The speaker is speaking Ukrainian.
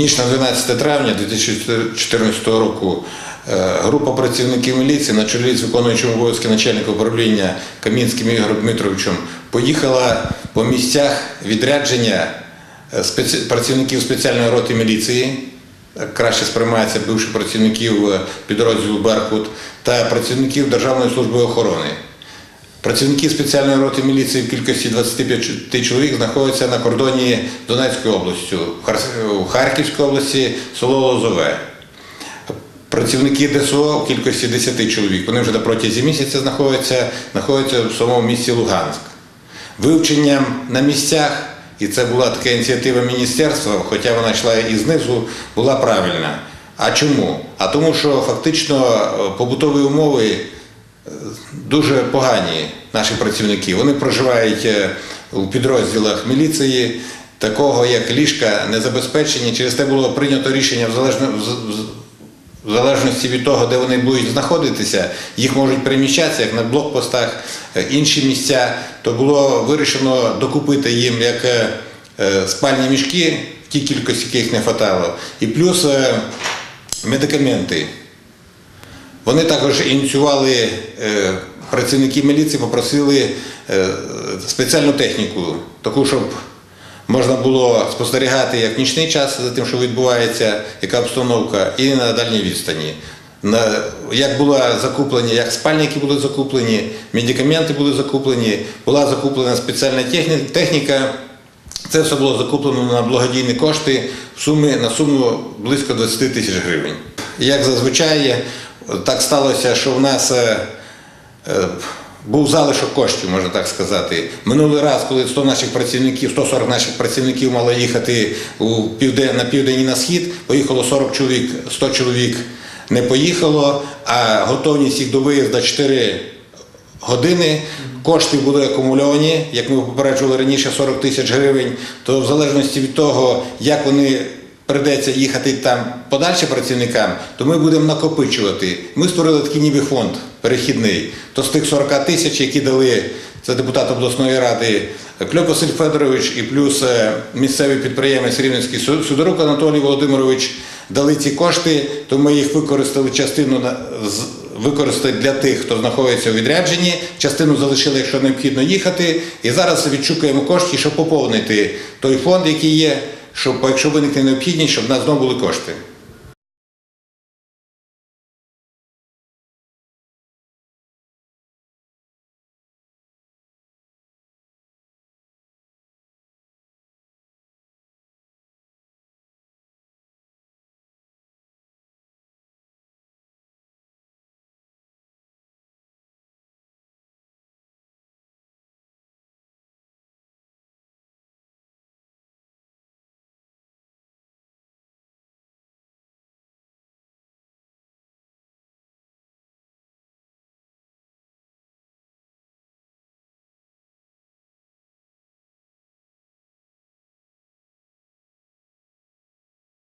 ніч на 12 травня 2014 року е, група працівників міліції на чолі з виконуючим обов'язки начальника управління Камінським Ігорем Дмитровичем поїхала по місцях відрядження е, працівників спеціальної роти міліції. Краще сприймається бивших працівників е, підрозділу Беркут та працівників Державної служби охорони. Працівники спеціальної роти міліції в кількості 25 чоловік знаходяться на кордоні з Донецькою областю, в Харківській області, село Лозове. Працівники ДСО в кількості 10 чоловік. Вони вже протязі місяця знаходяться, знаходяться в самому місті Луганськ. Вивченням на місцях, і це була така ініціатива міністерства, хоча вона йшла і знизу, була правильна. А чому? А тому, що фактично е, побутові умови дуже погані наші працівники. Вони проживають е, у підрозділах міліції, такого як ліжка не забезпечені. Через те було прийнято рішення в залежно- в- залежності від того, де вони будуть знаходитися, їх можуть переміщатися, як на блокпостах, е, інші місця, то було вирішено докупити їм як е, спальні мішки, в тій кількості, яких не хватало, і плюс медикаменти. Вони також ініціювали е, працівники міліції, попросили е, спеціальну техніку, таку, щоб можна було спостерігати як нічний час за тим, що відбувається, яка обстановка, і на дальній відстані. Як були закуплені, як спальники були закуплені, медикаменти були закуплені, була закуплена спеціальна техніка. Це все було закуплено на благодійні кошти в сумі, на суму близько 20 тисяч гривень. Як зазвичай, так сталося, що в нас е, е, був залишок коштів, можна так сказати. Минулий раз, коли 100 наших працівників, 140 наших працівників мало їхати у південь, на південь і на схід, поїхало 40 чоловік, 100 чоловік не поїхало, а готовність їх до виїзду 4 години. Кошти були акумульовані, як ми попереджували раніше, 40 тисяч гривень. То в залежності від того, як вони прийдеться їхати там подальше працівникам, то ми будемо накопичувати. Ми створили такий ніби фонд перехідний. То з тих 40 тисяч, які дали це депутат обласної ради Кльоп Василь Федорович і плюс е, місцевий підприємець Рівненський Судорук Анатолій Володимирович дали ці кошти, то ми їх використали частину використати для тих, хто знаходиться у відрядженні, частину залишили, якщо необхідно їхати. І зараз відшукуємо кошти, щоб поповнити той фонд, який є, щоб якщо виникне необхідність, щоб в нас знову були кошти.